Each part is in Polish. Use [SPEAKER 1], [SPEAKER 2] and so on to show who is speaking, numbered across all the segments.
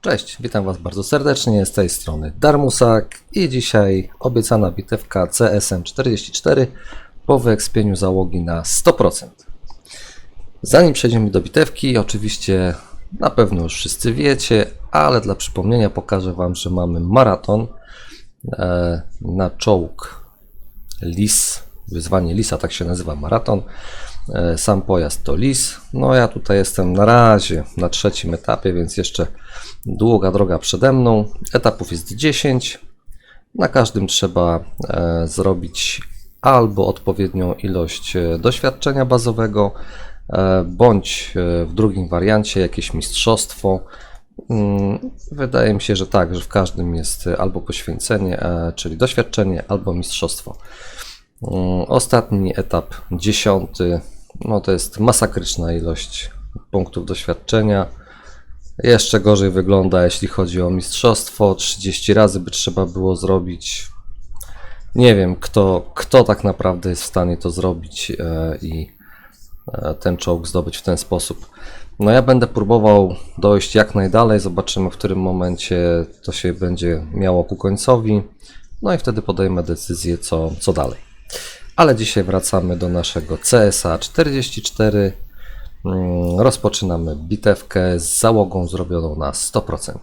[SPEAKER 1] Cześć, witam Was bardzo serdecznie z tej strony Darmusak i dzisiaj obiecana bitewka CSM 44 po wyekspieniu załogi na 100%. Zanim przejdziemy do bitewki, oczywiście na pewno już wszyscy wiecie, ale dla przypomnienia pokażę Wam, że mamy maraton e, na czołg Lis, wyzwanie Lisa, tak się nazywa maraton. E, Sam pojazd to Lis. No ja tutaj jestem na razie na trzecim etapie, więc jeszcze długa droga przede mną. Etapów jest 10. Na każdym trzeba e, zrobić albo odpowiednią ilość e, doświadczenia bazowego, bądź w drugim wariancie jakieś mistrzostwo. Mm, Wydaje mi się, że tak, że w każdym jest albo poświęcenie, czyli doświadczenie, albo mistrzostwo. Mm, Ostatni etap, dziesiąty, no to jest masakryczna ilość punktów doświadczenia. Jeszcze gorzej wygląda, jeśli chodzi o mistrzostwo. 30 razy by trzeba było zrobić. Nie wiem, kto, kto tak naprawdę jest w stanie to zrobić e, i e, ten czołg zdobyć w ten sposób. No ja będę próbował dojść jak najdalej, zobaczymy w którym momencie to się będzie miało ku końcowi. No i wtedy podejmę decyzję, co, co dalej. Ale dzisiaj wracamy do naszego CSA 44. Mm, Rozpoczynamy bitewkę z załogą zrobioną na 100%.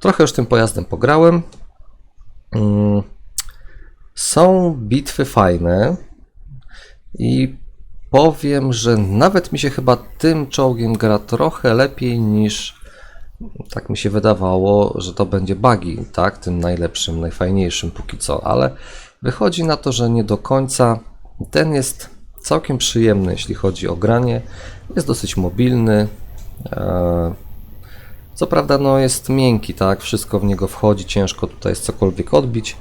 [SPEAKER 1] Trochę już tym pojazdem pograłem. Mm, Są bitwy fajne i powiem, że nawet mi się chyba tym czołgiem gra trochę lepiej niż tak mi się wydawało, że to będzie buggy, tak, tym najlepszym, najfajniejszym póki co, ale wychodzi na to, że nie do końca. Ten jest całkiem przyjemny, jeśli chodzi o granie. Jest dosyć mobilny. e, Co prawda, no jest miękki, tak, wszystko w niego wchodzi, ciężko tutaj jest cokolwiek odbić.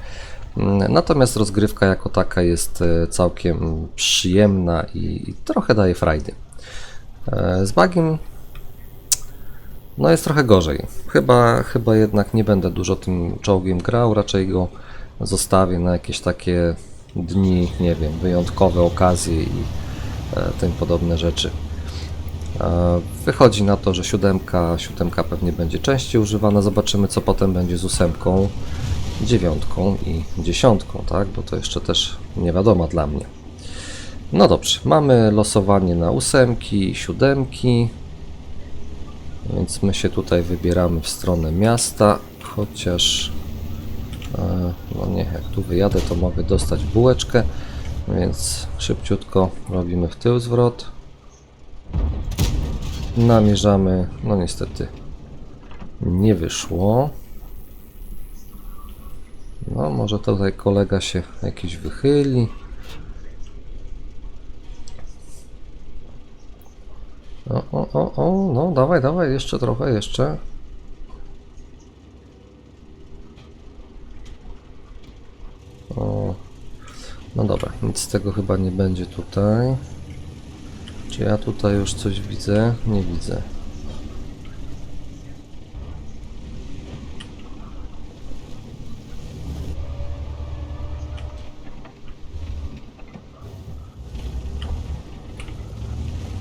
[SPEAKER 1] Mm, Natomiast rozgrywka jako taka jest e, całkiem przyjemna i trochę daje frajdy. E, Z bugiem no jest trochę gorzej. Chyba, chyba jednak nie będę dużo tym czołgiem grał, raczej go zostawię na jakieś takie dni, nie wiem, wyjątkowe okazje i e, tym podobne rzeczy. E, wychodzi na to, że siódemka, siódemka pewnie będzie częściej używana. Zobaczymy, co potem będzie z ósemką, dziewiątką i dziesiątką, tak? Bo to jeszcze też nie wiadomo dla mnie. No dobrze, mamy losowanie na ósemki, siódemki. Więc my się tutaj wybieramy w stronę miasta, chociaż no nie, jak tu wyjadę, to mogę dostać bułeczkę, więc szybciutko robimy w tył zwrot. Namierzamy, no niestety nie wyszło. No, może tutaj kolega się jakiś wychyli. O, o, o, o, no dawaj, dawaj, jeszcze trochę, jeszcze. O, no dobra, nic z tego chyba nie będzie tutaj. Czy ja tutaj już coś widzę? Nie widzę.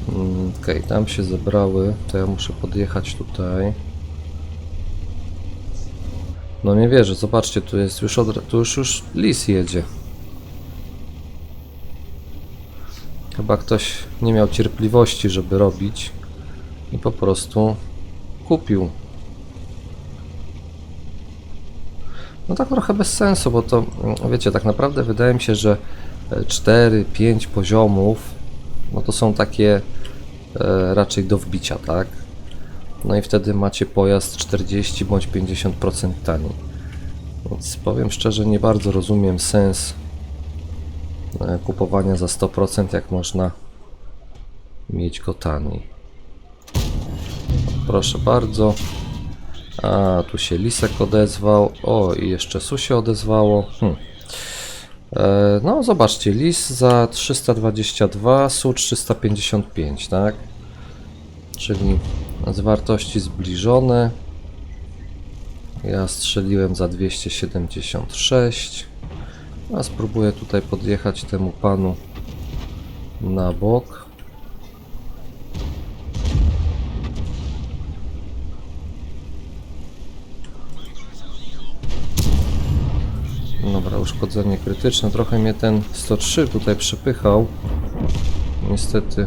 [SPEAKER 1] Mm, Okej, tam się zebrały, to ja muszę podjechać tutaj. No nie wierzę, zobaczcie, tu jest już od, tu już, już lis jedzie. Chyba ktoś nie miał cierpliwości, żeby robić i po prostu kupił. No tak trochę bez sensu, bo to mm, wiecie, tak naprawdę wydaje mi się, że 4-5 poziomów no to są takie e, raczej do wbicia, tak? No i wtedy macie pojazd 40 bądź 50% taniej. Więc powiem szczerze, nie bardzo rozumiem sens e, kupowania za 100%, jak można mieć go taniej. Proszę bardzo. A, tu się Lisek odezwał. O, i jeszcze Su się odezwało. Hm. E, No, zobaczcie, lis za 322, su 355, tak? Czyli Zwartości zbliżone. Ja strzeliłem za 276. A spróbuję tutaj podjechać temu panu na bok. Dobra, uszkodzenie krytyczne. Trochę mnie ten 103 tutaj przepychał. Niestety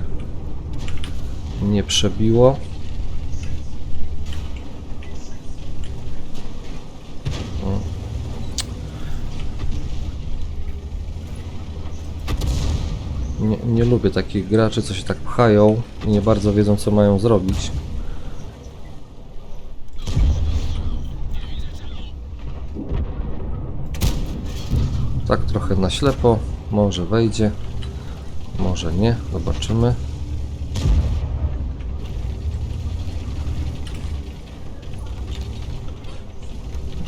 [SPEAKER 1] nie przebiło. Lubię takich graczy, co się tak pchają i nie bardzo wiedzą, co mają zrobić. Tak trochę na ślepo. Może wejdzie, może nie. Zobaczymy.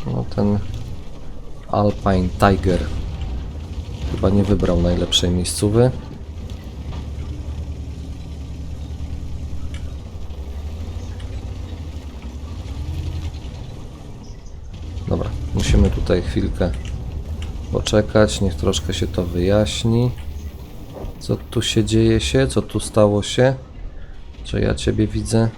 [SPEAKER 1] No ten Alpine Tiger chyba nie wybrał najlepszej miejscówy. Dobra, musimy tutaj chwilkę poczekać, niech troszkę się to wyjaśni. Co tu się dzieje się? Co tu stało się? Czy ja ciebie widzę?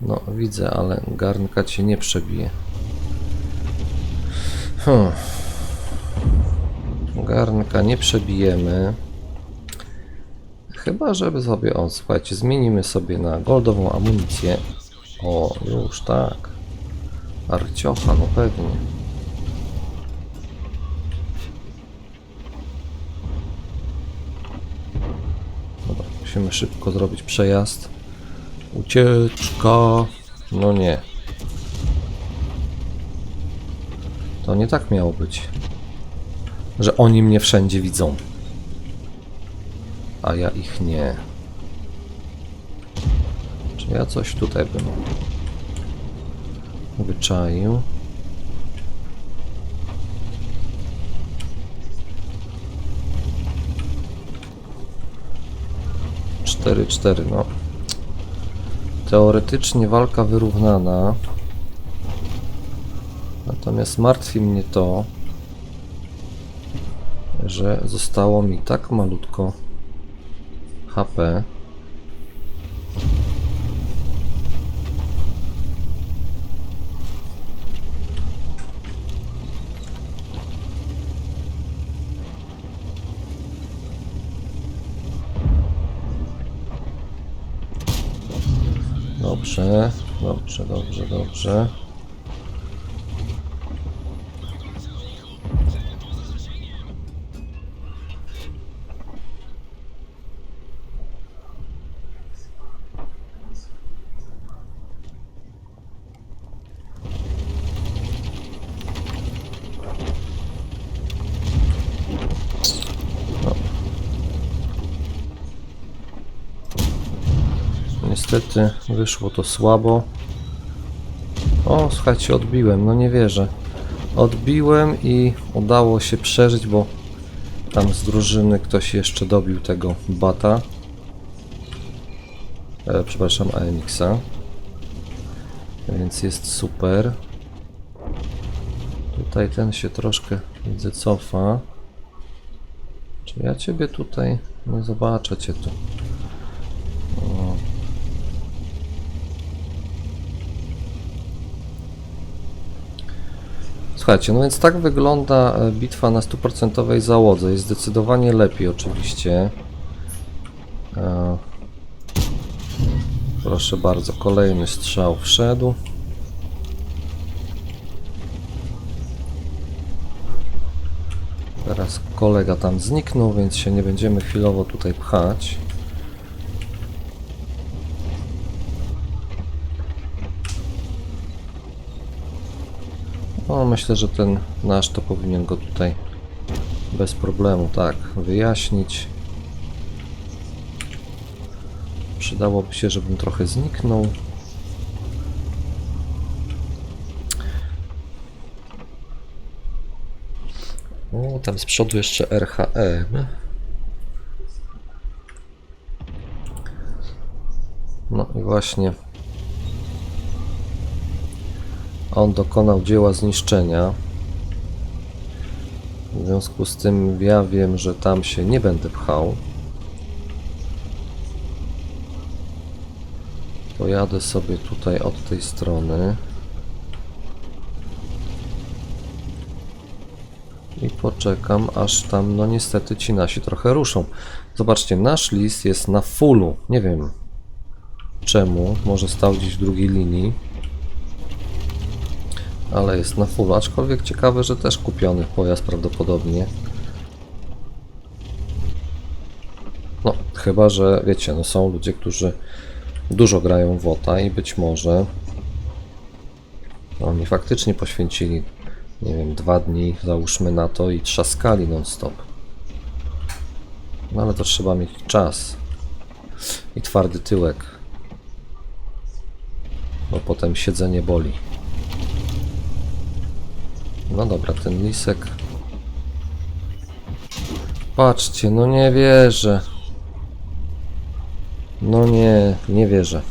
[SPEAKER 1] No, widzę, ale garnka ci nie przebije. Hmm. Garnka nie przebijemy. Chyba, żeby sobie, o słuchajcie, zmienimy sobie na goldową amunicję. O, już tak. Arciocha, no pewnie. Dobra, musimy szybko zrobić przejazd. Ucieczka. No nie. To nie tak miało być. Że oni mnie wszędzie widzą. A ja ich nie. Czy ja coś tutaj bym wyczaił? Cztery, cztery, no. Teoretycznie walka wyrównana. Natomiast martwi mnie to, że zostało mi tak malutko HP. Dobrze, dobrze, dobrze, dobrze. Niestety wyszło to słabo. O, słuchajcie, odbiłem, no nie wierzę. Odbiłem i udało się przeżyć, bo tam z drużyny ktoś jeszcze dobił tego bata. E, przepraszam, AMX-a. Więc jest super. Tutaj ten się troszkę widzę cofa. Czy ja ciebie tutaj nie zobaczę cię tu? Słuchajcie, no więc tak wygląda e, bitwa na stuprocentowej załodze. Jest zdecydowanie lepiej oczywiście. E, Proszę bardzo, kolejny strzał wszedł. Teraz kolega tam zniknął, więc się nie będziemy chwilowo tutaj pchać. No, myślę, że ten nasz to powinien go tutaj bez problemu, tak, wyjaśnić. Przydałoby się, żebym trochę zniknął. O, tam z przodu jeszcze RHM. No i właśnie on dokonał dzieła zniszczenia. W związku z tym ja wiem, że tam się nie będę pchał. Pojadę sobie tutaj od tej strony. I poczekam, aż tam, no niestety, ci nasi trochę ruszą. Zobaczcie, nasz list jest na fullu. Nie wiem czemu. Może stał gdzieś w drugiej linii. Ale jest na fullu. Aczkolwiek ciekawe, że też kupiony pojazd prawdopodobnie. No, chyba, że wiecie, no są ludzie, którzy dużo grają w WOTA i być może oni faktycznie poświęcili, nie wiem, dwa dni, załóżmy na to i trzaskali non-stop. No ale to trzeba mieć czas i twardy tyłek, bo potem siedzenie boli. No dobra, ten lisek. Patrzcie, no nie wierzę. No nie, nie wierzę.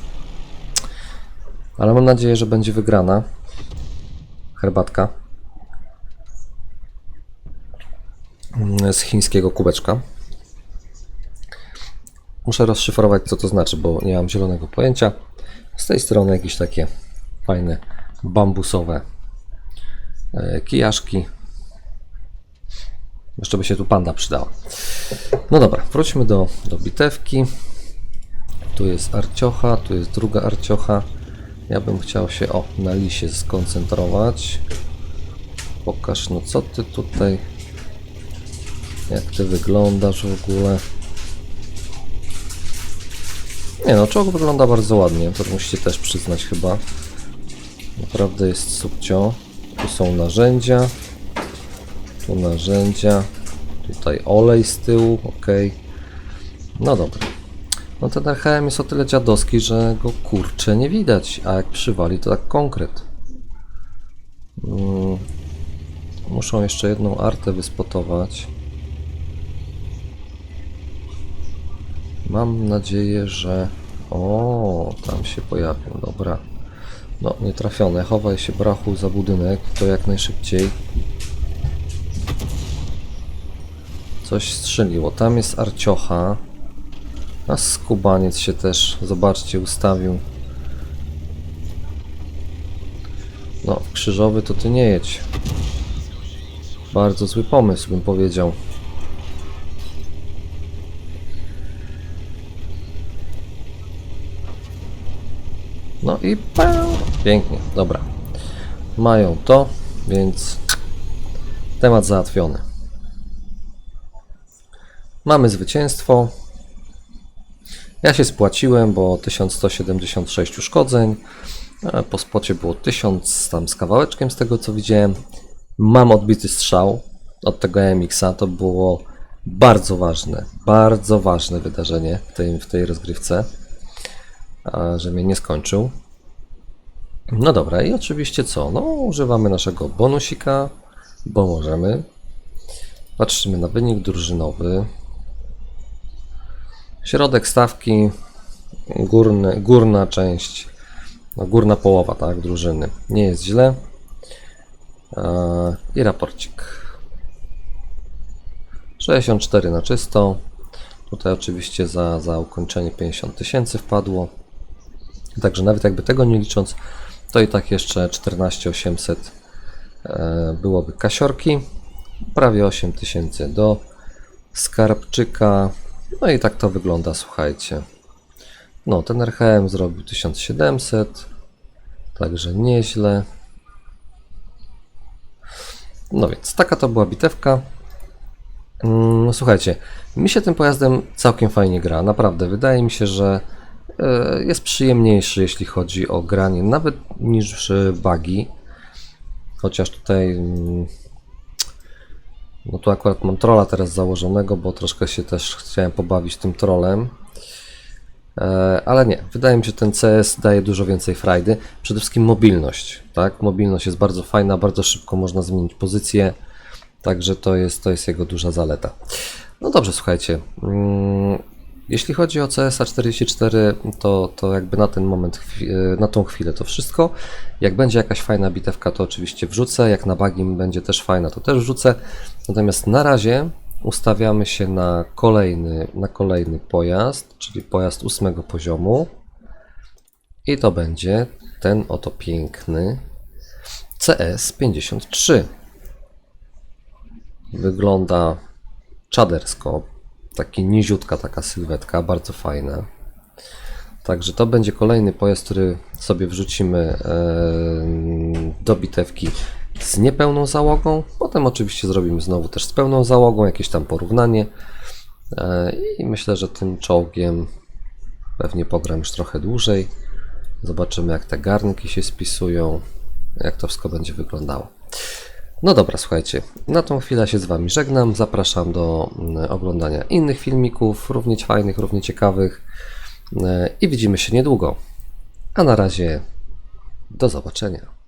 [SPEAKER 1] Ale mam nadzieję, że będzie wygrana. Herbatka. Z chińskiego kubeczka. Muszę rozszyfrować, co to znaczy, bo nie mam zielonego pojęcia. Z tej strony jakieś takie fajne bambusowe kijaszki. Jeszcze by się tu panda przydała. No dobra, wróćmy do, do bitewki. Tu jest arciocha, tu jest druga arciocha. Ja bym chciał się o na lisie skoncentrować. Pokaż no co ty tutaj jak ty wyglądasz w ogóle. Nie no, czołg wygląda bardzo ładnie, to musicie też przyznać chyba. Naprawdę jest subcio. Są narzędzia. Tu narzędzia. Tutaj olej z tyłu, ok. No dobra. No ten RHM jest o tyle dziadowski, że go kurczę nie widać, a jak przywali to tak konkret. Mm. Muszą jeszcze jedną artę wyspotować. Mam nadzieję, że... O, tam się pojawił, dobra. No, nie trafione. Chowaj się, brachu, za budynek, to jak najszybciej. Coś strzeliło. Tam jest arciocha. A skubaniec się też, zobaczcie, ustawił. No, krzyżowy to ty nie jedź. Bardzo zły pomysł, bym powiedział. No i pę. Pięknie, dobra. Mają to, więc temat załatwiony. Mamy zwycięstwo. Ja się spłaciłem, bo 1176 uszkodzeń. Po spocie było 1000 tam z kawałeczkiem z tego co widziałem. Mam odbity strzał od tego MX-a. To było bardzo ważne, bardzo ważne wydarzenie w tej, w tej rozgrywce, że mnie nie skończył. No dobra, i oczywiście co? No, używamy naszego bonusika, bo możemy. Patrzymy na wynik drużynowy. Środek stawki, górny, górna część, no górna połowa, tak, drużyny. Nie jest źle. Eee, I raporcik. 64 na czysto. Tutaj oczywiście za, za ukończenie 50 tysięcy wpadło. Także nawet jakby tego nie licząc, to i tak jeszcze 14800 e, byłoby kasiorki. Prawie 8000 do skarbczyka. No i tak to wygląda, słuchajcie. No, ten RHM zrobił 1700, także nieźle. No więc, taka to była bitewka. Mm, słuchajcie, mi się tym pojazdem całkiem fajnie gra, naprawdę. Wydaje mi się, że jest przyjemniejszy, jeśli chodzi o granie, nawet niż buggy. Chociaż tutaj mm, no tu akurat mam trolla teraz założonego, bo troszkę się też chciałem pobawić tym trolem. E, Ale nie, wydaje mi się, że ten CS daje dużo więcej frajdy. Przede wszystkim mobilność, tak? Mobilność jest bardzo fajna, bardzo szybko można zmienić pozycję, także to jest, to jest jego duża zaleta. No dobrze, słuchajcie. Jeśli chodzi o CSA 44, to, to jakby na ten moment, e, na tą chwilę to wszystko. Jak będzie jakaś fajna bitewka, to oczywiście wrzucę. Jak na bagim będzie też fajna, to też wrzucę. Natomiast na razie ustawiamy się na kolejny, na kolejny pojazd, czyli pojazd ósmego poziomu. I to będzie ten oto piękny CS53. Wygląda czadersko. Taki niziutka taka sylwetka, bardzo fajna. Także to będzie kolejny pojazd, który sobie wrzucimy em, do bitewki z niepełną załogą. Potem oczywiście zrobimy znowu też z pełną załogą, jakieś tam porównanie. E, I myślę, że tym czołgiem pewnie pogram już trochę dłużej. Zobaczymy, jak te garnki się spisują, jak to wszystko będzie wyglądało. No dobra, słuchajcie, na tą chwilę się z Wami żegnam. Zapraszam do mm, oglądania innych filmików, równie fajnych, równie ciekawych. E, I widzimy się niedługo. A na razie do zobaczenia.